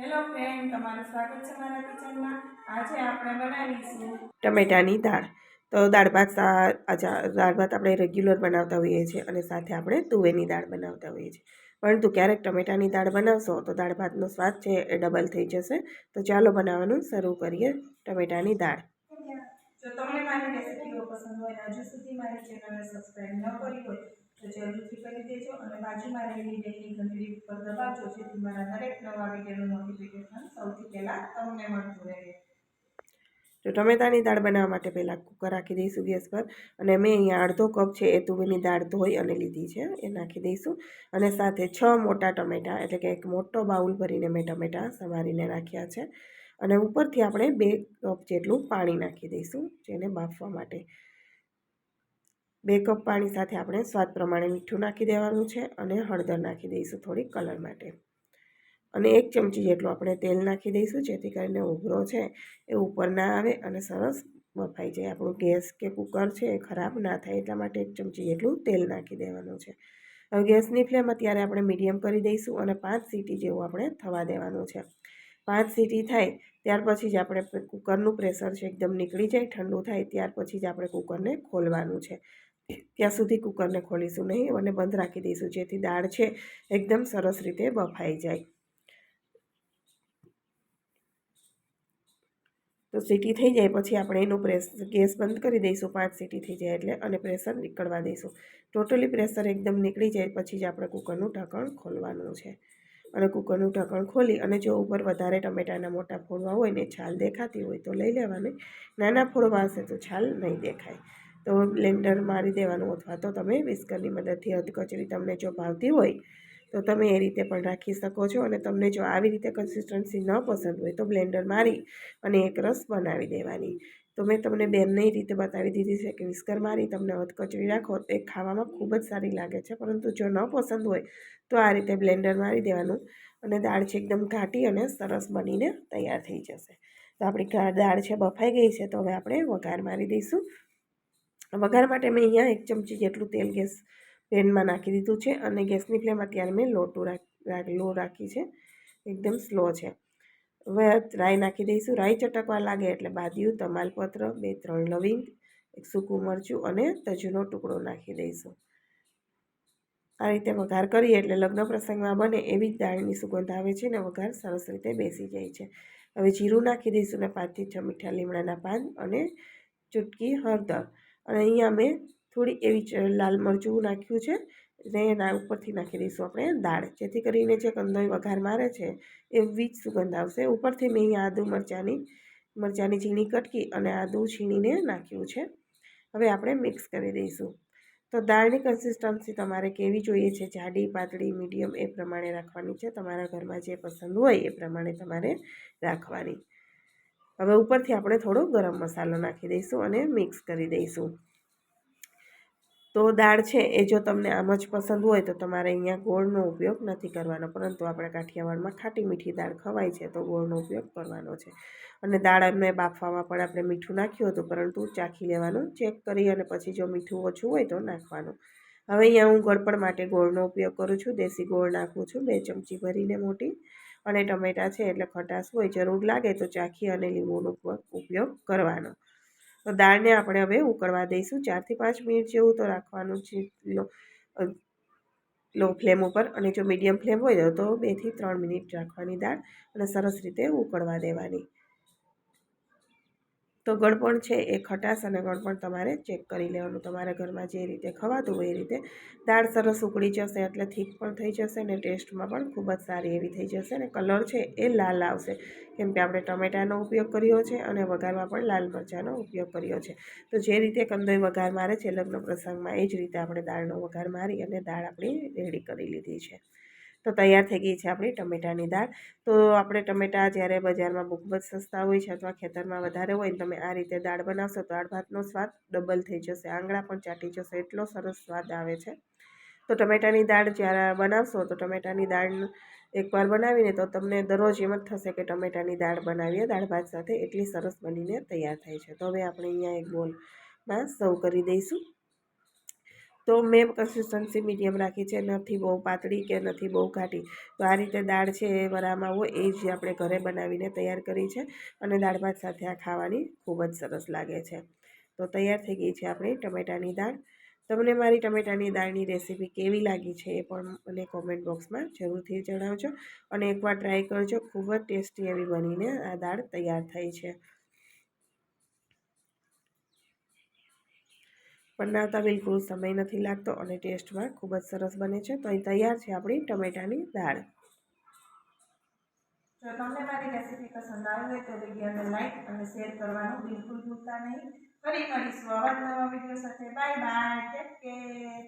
Hello friend તમારું સ્વાગત છે મારા કિચનમાં. આજે આપણે બનાવીશું ટમેટાની દાળ. તો દાળ ભાત દાળ ભાત આપણે રેગ્યુલર બનાવતા હોઈએ છીએ અને સાથે આપણે તુવેરની દાળ બનાવતા હોઈએ છીએ. પરંતુ ક્યારેક ટમેટાની દાળ બનાવશો તો દાળ ભાતનો સ્વાદ છે એ ડબલ થઈ જશે. તો ચાલો બનાવવાનું શરૂ કરીએ ટમેટાની દાળ. જો તમને મારી રેસિપીઓ પસંદ હોય હજુ સુધી મારી ચેનલને સબસ્ક્રાઈબ ન કરી હોય તો જરૂરથી કરી દેજો અને બાજુમાં રહેલી બેલની ઘંટડી ઉપર દબાવજો, જેથી મારા દરેક નવા વિડીયોનું નોટિફિકેશન સૌથી પહેલાં તમને મળતું રહે. તો ટમેટાની દાળ બનાવવા માટે પહેલાં કુકર રાખી દઈશું ગેસ પર અને મેં અહીંયા અડધો કપ છે એ તુવેરની દાળ ધોઈ અને લીધી છે, એ નાખી દઈશું. અને સાથે છ મોટા ટમેટાં, એટલે કે એક મોટો બાઉલ ભરીને મેં ટમેટાં સમારીને નાખ્યા છે. અને ઉપરથી આપણે બે કપ જેટલું પાણી નાખી દઈશું, જેને બાફવા માટે. બે કપ પાણી સાથે આપણે સ્વાદ પ્રમાણે મીઠું નાખી દેવાનું છે અને હળદર નાખી દઈશું થોડી કલર માટે. અને એક ચમચી જેટલું આપણે તેલ નાખી દઈશું, જેથી કરીને ઉભરો છે એ ઉપર ના આવે અને સરસ બફાઈ જાય. આપણું ગેસ કે કુકર છે એ ખરાબ ના થાય એટલા માટે એક ચમચી જેટલું તેલ નાખી દેવાનું છે. હવે ગેસની ફ્લેમ અત્યારે આપણે મીડિયમ કરી દઈશું અને પાંચ સીટી જેવું આપણે થવા દેવાનું છે. પાંચ સીટી થાય ત્યાર પછી જ આપણે કુકરનું પ્રેશર છે એકદમ નીકળી જાય, ઠંડુ થાય ત્યાર પછી જ આપણે કુકરને ખોલવાનું છે. ત્યાં સુધી કુકરને ખોલીશું નહીં અને બંધ રાખી દઈશું, જેથી દાળ છે એકદમ સરસ રીતે બફાઈ જાય. તો સીટી થઈ જાય, પછી આપણે એનું પ્રેસ, ગેસ બંધ કરી દઈશું, પાંચ સીટી થઈ જાય એટલે, અને પ્રેશર નીકળવા દઈશું. ટોટલી પ્રેશર એકદમ નીકળી જાય, પછી જ આપણે કુકરનું ઢાંકણ ખોલવાનું છે. અને કુકરનું ઢાંકણ ખોલી, અને જો ઉપર વધારે ટમેટાના મોટા ફોડવા હોય ને છાલ દેખાતી હોય તો લઈ લેવાની. નાના ફોડવા હશે તો છાલ નહીં દેખાય. તો બ્લેન્ડર મારી દેવાનું અથવા તો તમે વિસ્કરની મદદથી અધકચરી તમને જો ભાવતી હોય, તો તમે એ રીતે પણ રાખી શકો છો અને તમને જો આવી રીતે કન્સિસ્ટન્સી ન પસંદ હોય તો બ્લેન્ડર મારી અને એક રસ બનાવી દેવાની. તો મેં તમને બેનને એ રીતે બતાવી દીધી છે કે વિસ્કર મારી, તમને અધકચરી રાખો એ ખાવામાં ખૂબ જ સારી લાગે છે, પરંતુ જો ન પસંદ હોય, તો આ રીતે બ્લેન્ડર મારી દેવાનું અને દાળ છે એકદમ ઘાટી અને સરસ બનીને તૈયાર થઈ જશે. તો આપણી દાળ છે બફાઈ ગઈ છે, તો હવે આપણે વઘાર મારી દઈશું. વઘાર માટે મેં અહીંયા એક ચમચી જેટલું તેલ ગેસ પેનમાં નાખી દીધું છે અને ગેસની ફ્લેમ અત્યારે મેં લોટું રાખ લો રાખી છે. એકદમ સ્લો છે. હવે રાઈ નાખી દઈશું. રાઈ ચટકવા લાગે એટલે બાદિયું તમાલપત્ર, બે, ત્રણ લવિંગ, એક સૂકું મરચું અને તજનો ટુકડો નાખી દઈશું. આ રીતે વઘાર કરીએ એટલે લગ્ન પ્રસંગમાં બને એવી જ દાળની સુગંધ આવે છે ને વઘાર સરસ રીતે બેસી જાય છે. હવે જીરું નાખી દઈશું ને પાંચથી છ મીઠા લીમડાના પાન અને ચૂટકી હળદર. અને અહીંયા મેં થોડી એવી લાલ મરચું નાખ્યું છે. ને એના ઉપરથી નાખી દઈશું આપણે દાળ. જેથી કરીને જે કંદોઈ વઘાર મારે છે, એ વીજ સુગંધ આવશે. ઉપરથી મેં અહીંયા આદુ મરચાંની મરચાંની ઝીણી કટકી અને આદુ છીણીને નાખ્યું છે. હવે આપણે મિક્સ કરી દઈશું. તો દાળની કન્સિસ્ટન્સી તમારે કેવી જોઈએ છે? જાડી, પાતળી, મીડિયમ એ પ્રમાણે રાખવાની છે. તમારા ઘરમાં જે પસંદ હોય એ પ્રમાણે તમારે રાખવાની. હવે ઉપરથી આપણે થોડો ગરમ મસાલો નાખી દઈશું અને મિક્સ કરી દઈશું. તો દાળ છે એ જો તમને આમ જ પસંદ હોય તો તમારે અહીંયા ગોળનો ઉપયોગ નથી કરવાનો, પરંતુ આપણે કાઠિયાવાડમાં ખાટી મીઠી દાળ ખવાય છે તો ગોળનો ઉપયોગ કરવાનો છે. અને દાળ અમે બાફવામાં પણ આપણે મીઠું નાખ્યું હતું, પરંતુ ચાખી લેવાનું, ચેક કરી અને પછી જો મીઠું ઓછું હોય તો નાખવાનું. હવે અહીંયા હું ગળપણ માટે ગોળનો ઉપયોગ કરું છું, દેશી ગોળ નાખું છું, બે ચમચી ભરીને મોટી અને ટમેટાં છે એટલે ખટાશ હોય, જરૂર લાગે તો ચાખી અને લીંબુનો ઉપયોગ કરવાનો. તો દાળને આપણે હવે ઉકળવા દઈશું. ચારથી પાંચ મિનિટ જેવું તો રાખવાનું છે. લો ફ્લેમ ઉપર અને જો મીડિયમ ફ્લેમ હોય તો બેથી ત્રણ મિનિટ રાખવાની દાળ અને સરસ રીતે ઉકળવા દેવાની. તો ગળપણ છે એ ખટાશ અને ગળપણ તમારે ચેક કરી લેવાનું. તમારા ઘરમાં જે રીતે ખવાતું હોય એ રીતે દાળ સરસ ઉકળી જશે એટલે થીક પણ થઈ જશે ને ટેસ્ટમાં પણ ખૂબ જ સારી એવી થઈ જશે અને કલર છે એ લાલ આવશે. કેમ કે આપણે ટમેટાનો ઉપયોગ કર્યો છે અને વઘારમાં પણ લાલ મરચાંનો ઉપયોગ કર્યો છે. તો જે રીતે કંદોઈ વઘાર મારે છે લગ્ન પ્રસંગમાં એ જ રીતે આપણે દાળનો વઘાર મારી અને દાળ આપણી રેડી કરી લીધી છે. તો તૈયાર થઈ ગઈ છે આપણી ટમેટાની દાળ. તો આપણે ટમેટાં જ્યારે બજારમાં બહુ જ સસ્તા હોય છે અથવા ખેતરમાં વધારે હોય ને તમે આ રીતે દાળ બનાવશો તો દાળ ભાતનો સ્વાદ ડબલ થઈ જશે, આંગળા પણ ચાટી જશે, એટલો સરસ સ્વાદ આવે છે. તો ટમેટાની દાળ જ્યારે બનાવશો તો ટમેટાની દાળ એકવાર બનાવીને તો તમને દરરોજ એમ જ થશે કે ટમેટાની દાળ બનાવીએ, દાળ ભાત સાથે એટલી સરસ બનીને તૈયાર થાય છે. તો હવે આપણે અહીંયા એક બોલમાં સર્વ કરી દઈશું. તો મેં કન્સિસ્ટન્સી મીડિયમ રાખી છે. નથી બહુ પાતળી કે નથી બહુ ઘાટી. તો આ રીતે દાળ છે એ વરામાં હોય એ જ આપણે ઘરે બનાવીને તૈયાર કરી છે અને દાળ ભાત સાથે આ ખાવાની ખૂબ જ સરસ લાગે છે. તો તૈયાર થઈ ગઈ છે આપણી ટમેટાની દાળ. તમને મારી ટમેટાની દાળની રેસીપી કેવી લાગી છે એ પણ મને કોમેન્ટ બોક્સમાં જરૂરથી જણાવજો અને એકવાર ટ્રાય કરજો. ખૂબ જ ટેસ્ટી એવી બનીને આ દાળ તૈયાર થઈ છે. બનાવતા બિલકુલ સમય નથી લાગતો અને ટેસ્ટમાં ખૂબ જ સરસ બને છે. તો અહીં તૈયાર છે આપણી ટમેટાની દાળ. જો તમને મારી રેસીપી પસંદ આવી હોય તો વિડીયોને લાઈક અને શેર કરવાનું બિલકુલ ભૂલતા નહીં. ફરી મળીશું આવા નવા વીડિયો સાથે. Bye bye take care